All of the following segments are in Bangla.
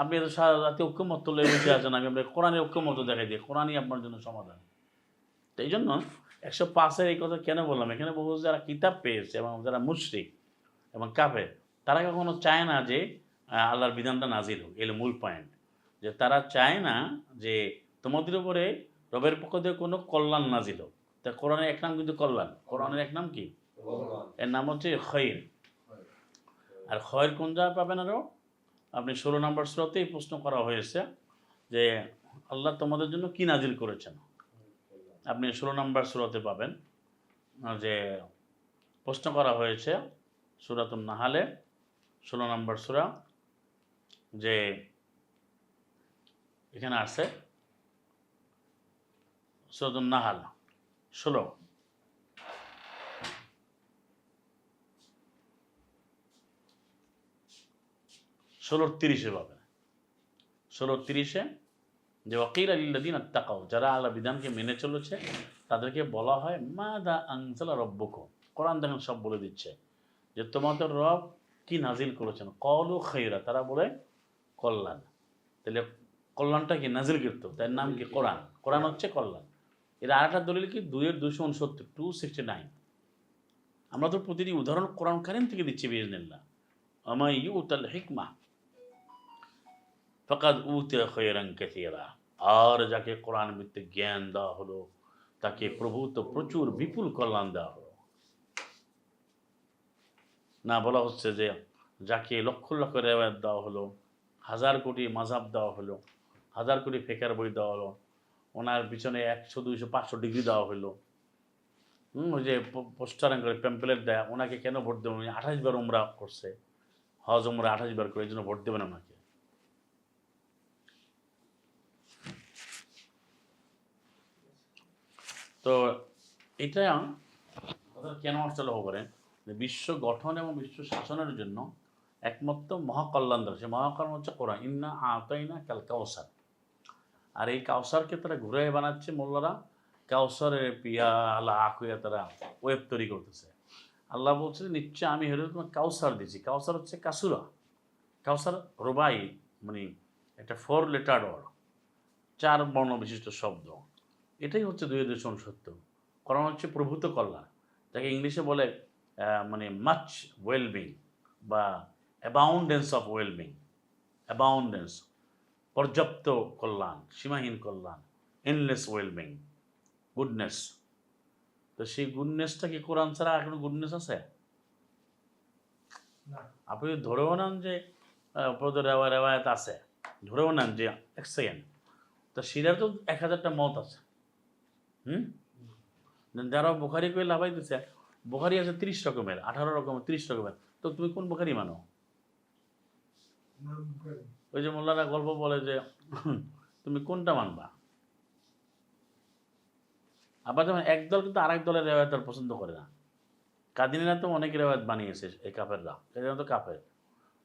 আপনি এত সারা রাতে ঐক্যমত্য লেগে বসে আছেন, আমি আপনাকে কোরআনের ঐক্যমত্য দেখাই দিই কোরআনই আপনার জন্য সমাধান। তো এই জন্য একশো পাঁচের এই কথা কেন বললাম? এখানে বহু যারা কিতাব পেয়েছে এবং যারা মুশরিক এবং কাফের, তারা কখনো চায় না যে আল্লাহর বিধানটা নাজিল হোক এলো মূল পয়েন্ট যে তারা চায় না যে তোমাদের উপরে রবের পক্ষ থেকে কোনো কল্যাণ নাজিল হোক। তা কোরআনের এক নাম কিন্তু কল্যাণ। কোরআনের এক নাম কি? এর নাম হচ্ছে খৈর। আর খয়ের কোন জায়গায় পাবেন আরও আপনি ষোলো নম্বর শ্লোতেই প্রশ্ন করা হয়েছে যে আল্লাহ তোমাদের জন্য কি নাজিল করেছেন। আপনি ষোলো নম্বর শ্লোতে পাবেন যে প্রশ্ন করা হয়েছে সুরাতুন নাহালে, ষোলো নম্বর সুরা, যে এখানে আছে, সুরাতুন নাহাল, ষোলো। ষোলোর তিরিশে পাবে। ষোলোর তিরিশে যে ওকিল আলিল্লাদিন আত্মাকাও যারা আল্লাহ বিধানকে মেনে চলেছে, তাদেরকে বলা হয় মা দা আংসালা রব্বক কোরআন দেখেন সব বলে দিচ্ছে যে, তোমাদের রব কি নাজিল করেছেন? কল ও খৈরা তারা বলে, কল্যাণ। তাহলে কল্যাণটা কি? নাজিল কীর্ত তার নাম কি? কোরআন। কোরআন হচ্ছে কল্যাণ। এর আর একটা দলিল কি? দুইয়ের দুশো উনসত্তর টু সিক্সটি নাইন আমরা তো প্রতিটি উদাহরণ কোরআন কারিম থেকে দিচ্ছি বিজনিল্লাহ আমায় ইউ ইউতাল হিকমা? ফকাদ উতে খৈরাং কেথিরা আর যাকে কোরআন ভিত্তিক জ্ঞান দেওয়া হলো, তাকে প্রভূত প্রচুর বিপুল কল্যাণ দেওয়া হলো। না, বলা হচ্ছে যে যাকে লক্ষ লক্ষ রেওয়ায়ত দেওয়া হলো, হাজার কোটি মাঝাব দেওয়া হলো, হাজার কোটি ফেকার বই দেওয়া হলো, ওনার পিছনে একশো, দুইশো, পাঁচশো ডিগ্রি দেওয়া হলো। ওই যে পোস্টার করে প্যাম্পলেট দেয়, ওনাকে কেন ভোট দেবেন? আঠাশ বার উমরা করছে। হজ উমরা আঠাশ বার করে, এই জন্য ভোট দেবেন ওনাকে। তো এটা কেন আসলে হবে যে বিশ্ব গঠন এবং বিশ্ব শাসনের জন্য একমাত্র মহাকল্যাণ সে মহাকল্যাণ হচ্ছে কোরআন। ইন্না আতাইনা কাল কাউসার আর এই কাউসারকে তারা ঘুরে বানাচ্ছে মোল্লারা। কাউসারের পিয়া আল্লাহ আকুয়া তারা ওয়েব তৈরি করতেছে। আল্লাহ বলছে, নিশ্চয় আমি হলে তোমার কাউসার দিছি কাউসার হচ্ছে কাসুরা। কাউসার রোবাই মানে একটা ফোর লেটার ওয়ার্ড চার বর্ণ বিশিষ্ট শব্দ। এটাই হচ্ছে দুই দুশো উনসত্তর কোরআন হচ্ছে প্রভূত কল্যাণ। যাকে ইংলিশে বলে মানে মাচ ওয়েলবিং বা অ্যাবাউন্ডেন্স অফ ওয়েলবিং অ্যাবাউন্ডেন্স পর্যাপ্ত কল্যাণ সীমাহীন কল্যাণ এনলেস ওয়েলবিং গুডনেস তো সেই গুডনেসটা কি কোরআন ছাড়া আর কোনো গুডনেস আছে? আপনি যদি ধরেও নেন যে রেওয়ায়ত আছে ধরেও নেন যে এক সেকেন্ড তো সিরার তো এক হাজারটা মত আছে। হুম? যারা বুখারি করে লাভাই দিচ্ছে বুখারি আছে তিরিশ রকমের, আঠারো রকমের তিরিশ রকমের। তো তুমি কোন বুখারি মানো? ওই যে মোল্লারা গল্প বলে যে, তুমি কোনটা মানবা? আবার যেমন একদল কিন্তু আরেক দলের রেওয়ায়ত আর পছন্দ করে না। কাদিনীরা তো অনেক রেওয়ায়ত বানিয়েছে এই কাফেররা, এরা তো কাপের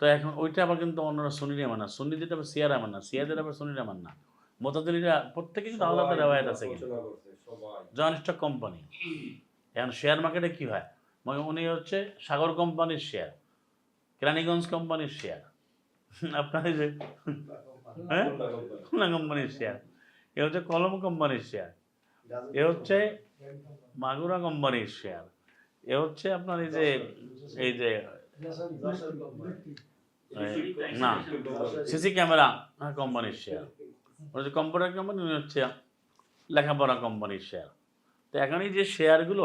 তো এখন ওইটা আবার কিন্তু অন্যরা সুনিরা মানে না, সুন্নিদের আবার সিয়ারা মানে না, সিয়াদের আবার সুনিরা মানে না মোতাদিরা প্রত্যেকে কিন্তু আলাদা রেওয়ায়ত আছে কিন্তু। স্টক কোম্পানি এখন শেয়ার মার্কেটে কি হয়? মানে উনি হচ্ছে সাগর কোম্পানির শেয়ার কেরানীগঞ্জ কোম্পানির শেয়ার আপনার যে হ্যাঁ? খুলনা কোম্পানির শেয়ার এ হচ্ছে কলম কোম্পানির শেয়ার এ হচ্ছে মাগুরা কোম্পানির শেয়ার এ হচ্ছে আপনার এই যে এই যে না সিসি ক্যামেরা কোম্পানির শেয়ার ওই যে কম্পিউটার কোম্পানি উনি হচ্ছে লেখাপড়া কোম্পানির শেয়ার তো এখন এই যে শেয়ারগুলো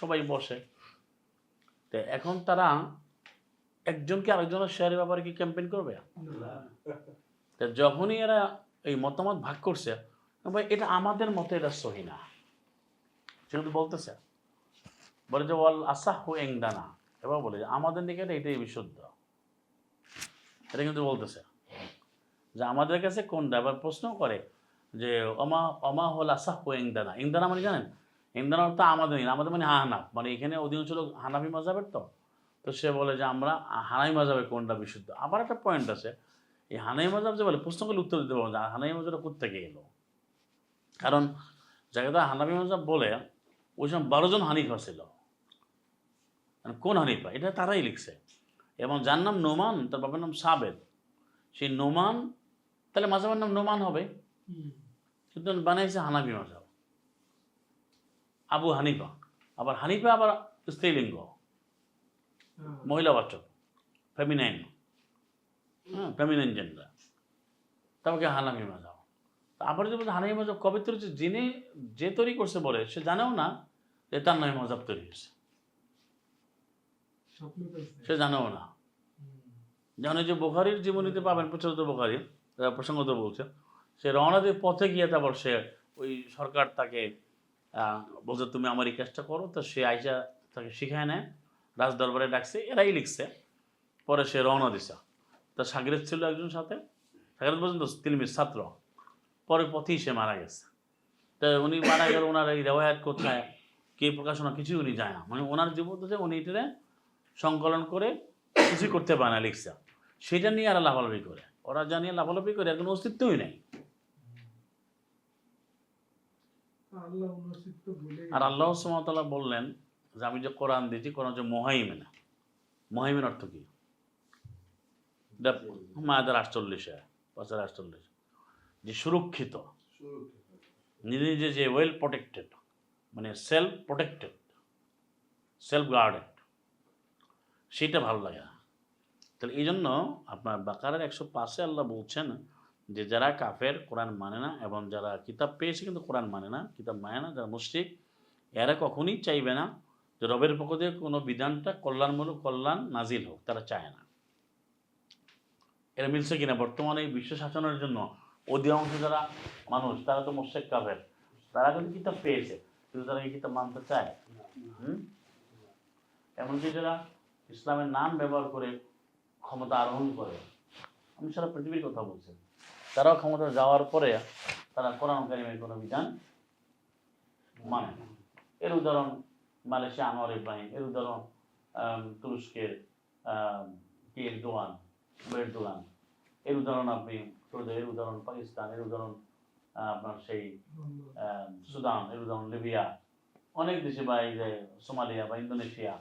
সবাই বসে। তো এখন তারা একজনকে আরেকজনের শেয়ারের ব্যাপারে কি ক্যাম্পেইন করবে? তা যখনই এরা এই মতামত ভাগ করছে, ভাই, এটা আমাদের মতে এটা সহি না। সে কিন্তু বলতেছে, বলে যে, ওয়াল আসাহ এংদানা এবার বলে যে, আমাদের দিকে এটাই বিশুদ্ধ। এটা কিন্তু বলতেছে। যে আমাদের কাছে কোনটা? আবার প্রশ্ন করে যে অমা অমা হল আসাহ এংদানা এংদানা মানে জানেন? এংদানা তো আমাদের আমাদের মানে হানাফ। মানে এখানে অধিকাংশ লোক হানাফি মজাবের তো। তো সে বলে যে, আমরা হানাই মজাবে কোনটা বিশুদ্ধ? আবার একটা পয়েন্ট আছে। এই হানাই মজাব যে বলে, প্রশ্ন করলে উত্তর দিতে পারব যে হানাই মজাবটা কোথেকে এলো? কারণ তারা হানাবি মজাব বলে, ওই সময় বারো জন হানিফা ছিল মানে কোন হানিফা? এটা তারাই লিখছে। এবং যার নাম নোমান, তার বাবার নাম সাবেদ। সেই নোমান তাহলে মাঝাবের নাম নোমান হবে। কিন্তু বানাইছে হানাবি মাঝাব আবু হানিফা। আবার হানিফা আবার স্ত্রীলিঙ্গ। মহিলাবাচক ফেমিনাইন হ্যাঁ ফেমিনাইন জেন্ডার তারপরে হানামি মাজাব আবার যদি বলছে হানামি মাজাব কবে তৈরি হচ্ছে যিনি যে তৈরি করছে বলে সে জানেও না যে তার নামে মজাব তৈরি হয়েছে। সে জানেও না। যেমন এই যে বোখারির জীবনীতে পাবেন প্রচলিত বোখারির। প্রসঙ্গত বলছে, সে রওনা দিয়ে পথে গিয়ে তারপর সে ওই সরকার তাকে বলছে, তুমি আমার এই কাজটা করো। তো সে আইসা তাকে শিখায় নেয়, রাজ দরবারে ডাকছে, এরাই লিখছে। পরে সে রওনা দিছে। তার সাগরেদ ছিল একজন সাথে সাগরেদ পর্যন্ত তিলমির ছাত্র। পরে পথেই সে মারা গেছে। তা উনি মারা গেল, ওনার এই রেওয়ায়াত কোথায়, কে প্রকাশনা কিছুই উনি যায় না। মানে ওনার জীবন যে উনি এটা সংকলন করে কিছুই করতে পারে না, লিখছে। সেটা নিয়ে আর লাফালাফি করে। ওরা জানিয়ে লাফালাফি করে আর কোনো অস্তিত্বই নেই। আর আল্লাহ সুমতলা বললেন যে আমি যে কোরআন দিয়েছি কোরআন হচ্ছে মহাইমেনা। মহাইমেন অর্থ কি? মায়াদের আটচল্লিশে পাঁচের আটচল্লিশ। যে সুরক্ষিত নিজে নিজে যে ওয়েল প্রোটেক্টেড মানে সেলফ প্রোটেক্টেড সেলফ গার্ডেড সেটা ভালো লাগে না। তাহলে এই জন্য আপনার বাকারের একশো পাঁচে আল্লাহ বলছেন যে যারা কাফের, কোরআন মানে না এবং যারা কিতাব পেয়েছে কিন্তু কোরআন মানে না, কিতাব মানে না, যারা মুশরিক, এরা কখনই চাইবে না যে রবের পক্ষ থেকে কোনো বিধানটা কল্যাণমূলক, কল্যাণ নাজিল হোক, তারা চায় না। এরা মিলছে কিনা? বর্তমানে এই বিশ্ব শাসনের জন্য অধিকাংশ যারা মানুষ, তারা তো মোশেক কাফের। তারা কিন্তু কিতাব পেয়েছে, কিন্তু তারা এই কিতাব মানতে চায় হুম? এমনকি যারা ইসলামের নাম ব্যবহার করে ক্ষমতা আরোহণ করে। আমি সারা পৃথিবীর কথা বলছি তারাও ক্ষমতা যাওয়ার পরে তারা কোরআন কারিমের কোনো বিধান মানে না। এর উদাহরণ মালয়েশিয়া আনোয়ার ইব্রাহিম এর উদাহরণ তুরস্কের আম, দোয়ান বের দোয়ান এর উদাহরণ আপনি এর উদাহরণ পাকিস্তান এর উদাহরণ আপনার সেই সুদান এর উদাহরণ লিবিয়া। অনেক দেশে বা এই যে সোমালিয়া বা ইন্দোনেশিয়া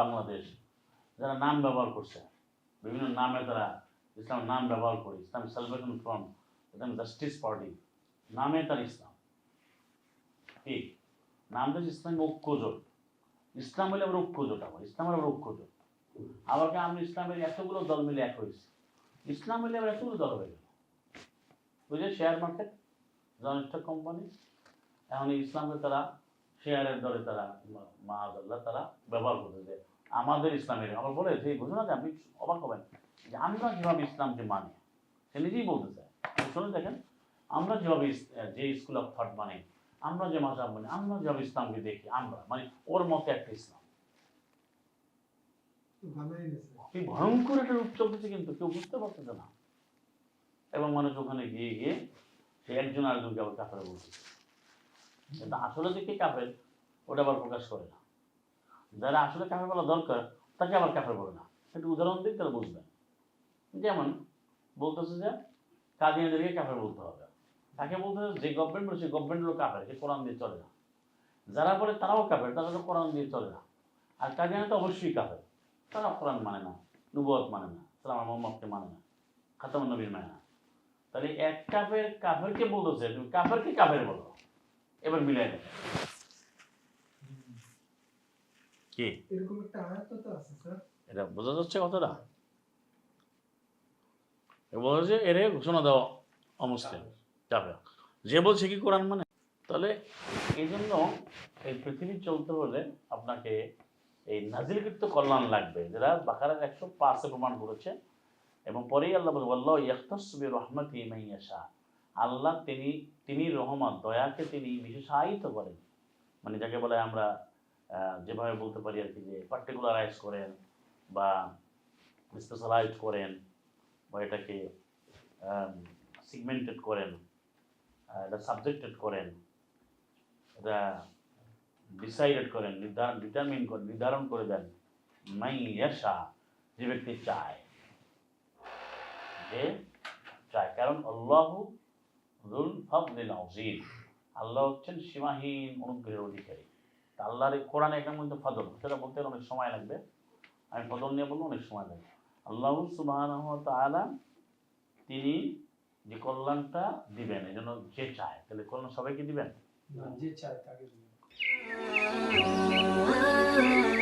বাংলাদেশ যারা নাম ব্যবহার করছে, বিভিন্ন নামে তারা ইসলামের নাম ব্যবহার করে, Islam celebration front Islam justice party নামে তার ইসলাম। কি? নামটা হচ্ছে ইসলাম ঐক্যজোট। ইসলাম হলে আবার ঐক্যজোট আবার, ইসলাম হলে আবার ঐক্যজোট। আবার আমরা ইসলামের এতগুলো দল মিলে এক হয়েছি। ইসলাম হলে আবার এতগুলো দল হয়ে গেল। বুঝলে শেয়ার মার্কেট জনস্টক কোম্পানি এখন এই ইসলামকে তারা শেয়ারের দরে তারা মাহাজাল্লাহ তারা ব্যবহার করতে যে আমাদের ইসলামের আমার বলে যে ঘোষণা যে আপনি অবাক হবেন যে আমরা যেভাবে ইসলামকে মানি? সে নিজেই বলতে চায়। শুনে দেখেন আমরা যেভাবে যে স্কুল অফ থট মানি আমরা যে মাসাব মানি আমরা যেভাবে ইসলামকে দেখি আমরা মানে ওর মতে একটা ইসলাম। ভয়ঙ্কর একটা রূপ চলতেছে কিন্তু কেউ বুঝতে পারতেছে না। এবং মানুষ ওখানে গিয়ে গিয়ে সে একজন আরেকজনকে আবার কাফের বলতেছে। কিন্তু আসলে যে কে কাফের ওটা আবার প্রকাশ করে না। যারা আসলে কাফের বলা দরকার, তাকে আবার কাফের বলে না। একটু উদাহরণ দিই তারা বুঝবেন। যেমন বলতেছে যে কাদিয়াদেরকে কাফের বলতে হবে। তাকে বলতে যে গভর্নমেন্ট বলে সেই গভর্নমেন্ট হলো কাফের, সে কোরআন দিয়ে চলে না। যারা বলে তারাও কাফের, তারা তো কোরআন দিয়ে চলে না। আর কাদিয়ানা তো অবশ্যই কাফের। তারা কোরআন মানে না নুবত মানে না, সালাম মোহাম্মদকে মানে না খাতাম নবীর মানে না তাহলে এক কাফের কাফেরকে বলতেছে, তুমি কাফেরকে কাফের বলো। এবার মিলাই কি? এরকম একটা আয়াত তো আছে স্যার। এটা বোঝা যাচ্ছে এ বোঝা যাচ্ছে এর ঘোষণা দেওয়া অমুসলিম। যাবে। যে বলছে কি কোরআন মানে? তাহলে এই জন্য এই পৃথিবী চলতে হলে আপনাকে এই নাজিলকৃত কল্যাণ লাগবে যেটা বাকারের একশো পাঁচে প্রমাণ করেছে। এবং পরেই আল্লাহ বলছে আল্লাহ ইয়াখতাসবি রহমতি মাইয়াশা আল্লাহ তিনি তিনি রহমত দয়াকে তিনি বিশেষায়িত করেন। মানে যাকে বলে আমরা যেভাবে বলতে পারি আর কি যে পার্টিকুলারাইজ করেন বা স্পেশালাইজ করেন বা এটাকে সিগমেন্টেড করেন এটা সাবজেক্টেড করেন, এটা ডিসাইডেড করেন নির্ধারণ ডিটারমিন করেন, নির্ধারণ করে দেন মাই ইয়াশা যে ব্যক্তি চায়, যে চায়। কারণ আল্লাহ আল্লাহ হচ্ছেন সীমাহীন, অনুগ্রহের অধিকারী। আল্লাহর এই কোরআনে এটা কিন্তু ফজল সেটা বলতে অনেক সময় লাগবে। আমি ফজল নিয়ে বলব অনেক সময় লাগবে। আল্লাহ সুবাহ তাআলা তিনি যে কল্যাণটা দিবেন এই জন্য যে চায় তাহলে কল্যাণ সবাইকে দিবেন? যে চায় তাকে দিবেন।